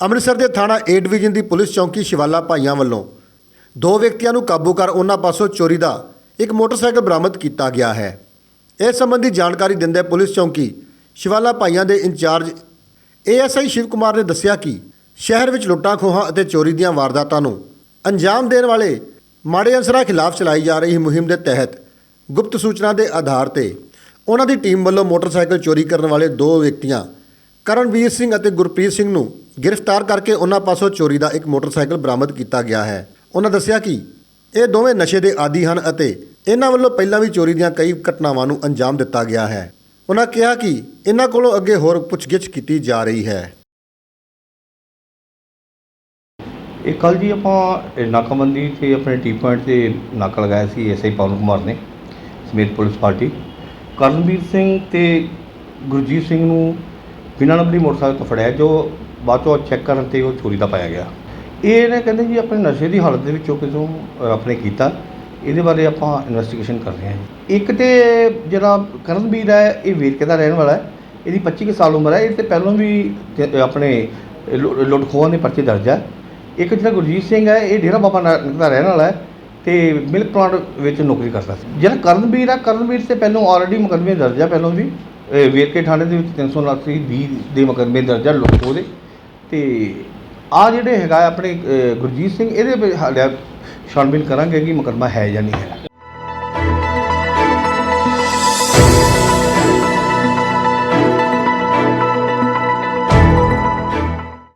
ਅੰਮ੍ਰਿਤਸਰ ਦੇ ਥਾਣਾ A division the police ਚੌਕੀ ਸ਼ਿਵਾਲਾ ਭਾਈਆਂ ਵੱਲੋਂ ਦੋ ਵਿਅਕਤੀਆਂ ਨੂੰ ਕਾਬੂ ਕਰ ਉਹਨਾਂ ਪਾਸੋਂ ਚੋਰੀ ਦਾ ਇੱਕ ਮੋਟਰਸਾਈਕਲ ਬਰਾਮਦ ਕੀਤਾ ਗਿਆ ਹੈ। ਇਸ ਸੰਬੰਧੀ ਜਾਣਕਾਰੀ ਦਿੰਦੇ ਪੁਲਿਸ ਚੌਕੀ ਸ਼ਿਵਾਲਾ ਭਾਈਆਂ ਦੇ ਇੰਚਾਰਜ ਏਐਸਆਈ ਸ਼ਿਵ ਕੁਮਾਰ ਨੇ ਦੱਸਿਆ ਕਿ ਸ਼ਹਿਰ ਵਿੱਚ ਲੁੱਟਾਂ ਖੋਹਾਂ ਅਤੇ ਚੋਰੀ ਦੀਆਂ ਵਾਰਦਾਤਾਂ ਨੂੰ ਅੰਜਾਮ ਦੇਣ ਵਾਲੇ ਮਾੜੇ ਅਨਸਰਾਂ ਖਿਲਾਫ ਚਲਾਈ ਜਾ ਰਹੀ ਮੁਹਿੰਮ ਦੇ ਤਹਿਤ ਗੁਪਤ ਸੂਚਨਾ ਦੇ ਆਧਾਰ ਤੇ ਉਹਨਾਂ ਦੀ ਟੀਮ ਵੱਲੋਂ ਮੋਟਰਸਾਈਕਲ ਚੋਰੀ ਕਰਨ ਵਾਲੇ ਦੋ ਵਿਅਕਤੀਆਂ ਕਰਨਵੀਰ ਸਿੰਘ ਅਤੇ ਗੁਰਪ੍ਰੀਤ ਸਿੰਘ ਨੂੰ ਗ੍ਰਿਫਤਾਰ ਕਰਕੇ ਉਹਨਾਂ ਪਾਸੋਂ ਚੋਰੀ ਦਾ ਇੱਕ ਮੋਟਰਸਾਈਕਲ ਬਰਾਮਦ ਕੀਤਾ ਗਿਆ ਹੈ। ਉਹਨਾਂ ਦੱਸਿਆ ਕਿ ਇਹ ਦੋਵੇਂ ਨਸ਼ੇ ਦੇ ਆਦੀ ਹਨ ਅਤੇ ਇਹਨਾਂ ਵੱਲੋਂ ਪਹਿਲਾਂ ਵੀ ਚੋਰੀ ਦੀਆਂ ਕਈ ਘਟਨਾਵਾਂ ਨੂੰ ਅੰਜਾਮ ਦਿੱਤਾ ਗਿਆ ਹੈ। ਉਹਨਾਂ ਕਿਹਾ ਕਿ ਇਹਨਾਂ ਕੋਲੋਂ ਅੱਗੇ ਹੋਰ ਪੁੱਛਗਿੱਛ ਕੀਤੀ ਜਾ ਰਹੀ ਹੈ। ਇਹ ਕੱਲ ਜੀ ਆਪਾਂ ਨਾਕਾਬੰਦੀ ਤੇ ਆਪਣੇ ਟੀ ਪੁਆਇੰਟ ਤੇ ਨਾਕਾ ਲਗਾਇਆ ਸੀ ਐਸਆਈ ਪਵਨ ਕੁਮਾਰ ਨੇ, ਸਮੇਤ ਪੁਲਿਸ ਪਾਰਟੀ। ਕਰਨਵੀਰ ਸਿੰਘ ਤੇ ਗੁਰਜੀਤ ਸਿੰਘ ਨੂੰ ਬਿਨਾਂ ਨੰਬਰੀ ਮੋਟਰਸਾਈਕਲ ਤੋਂ ਫੜਿਆ ਜੋ ਬਾਅਦ ਚੋਂ ਚੈੱਕ ਕਰਨ ਤੇ ਉਹ ਚੋਰੀ ਦਾ ਪਾਇਆ ਗਿਆ। ਇਹ ਨੇ ਕਹਿੰਦੇ ਜੀ ਆਪਣੇ ਨਸ਼ੇ ਦੀ ਹਾਲਤ ਦੇ ਵਿੱਚੋਂ ਕਿਤੋਂ ਅ, ਆਪਣੇ ਕੀਤਾ। ਇਹਦੇ ਬਾਰੇ ਆਪਾਂ ਇਨਵੈਸਟੀਗੇਸ਼ਨ ਕਰ ਰਹੇ ਹਾਂ ਜੀ। ਇੱਕ ਤੇ ਜਿਹੜਾ ਕਰਨਵੀਰ ਹੈ ਇਹ ਵੀਰਕੇ ਦਾ ਰਹਿਣ ਵਾਲਾ ਹੈ। ਇਹਦੀ 25 ਕੁ ਸਾਲ ਉਮਰ ਹੈ। ਇਹ ਤੇ ਪਹਿਲਾਂ ਵੀ ਆਪਣੇ ਲੁ- ਲੁੱਟ ਖੋਹਾਂ ਦੇ ਪਰਚੇ ਦਰਜ ਹੈ। ਇੱਕ ਜਿਹੜਾ ਗੁਰਜੀਤ ਸਿੰਘ ਹੈ ਇਹ ਡੇਰਾ ਬਾਬਾ ਨਾਨਕ ਦਾ ਰਹਿਣ ਵਾਲਾ ਹੈ ਤੇ ਮਿਲਕ ਪਲਾਂਟ ਵਿੱਚ ਨੌਕਰੀ ਕਰਦਾ ਸੀ। ਜਿਹੜਾ ਕਰਨਵੀਰ ਹੈ ਕਰਨਵੀਰ ਤੇ ਪਹਿਲਾਂ ਆਲਰੇਡੀ ਮੁਕੱਦਮੇ ਦਰਜ ਹੈ ਪਹਿਲਾਂ ਵੀ। ਵੇਰਕੇ ਥਾਣੇ ਦੇ ਵਿੱਚ 329 20 ਦੇ ਮੁਕੱਦਮੇ ਦਰਜ ਹੈ ਲੁੱਟ ਦੇ। ਤੇ ਆ ਜਿਹੜੇ ਹੈਗਾ ਆਪਣੇ ਗੁਰਜੀਤ ਸਿੰਘ, ਇਹਦੇ ਵਿੱਚ ਹਾਲੇ ਛਾਣਬੀਨ ਕਰਾਂਗੇ ਕਿ ਮੁਕੱਦਮਾ ਹੈ ਜਾਂ ਨਹੀਂ ਹੈ।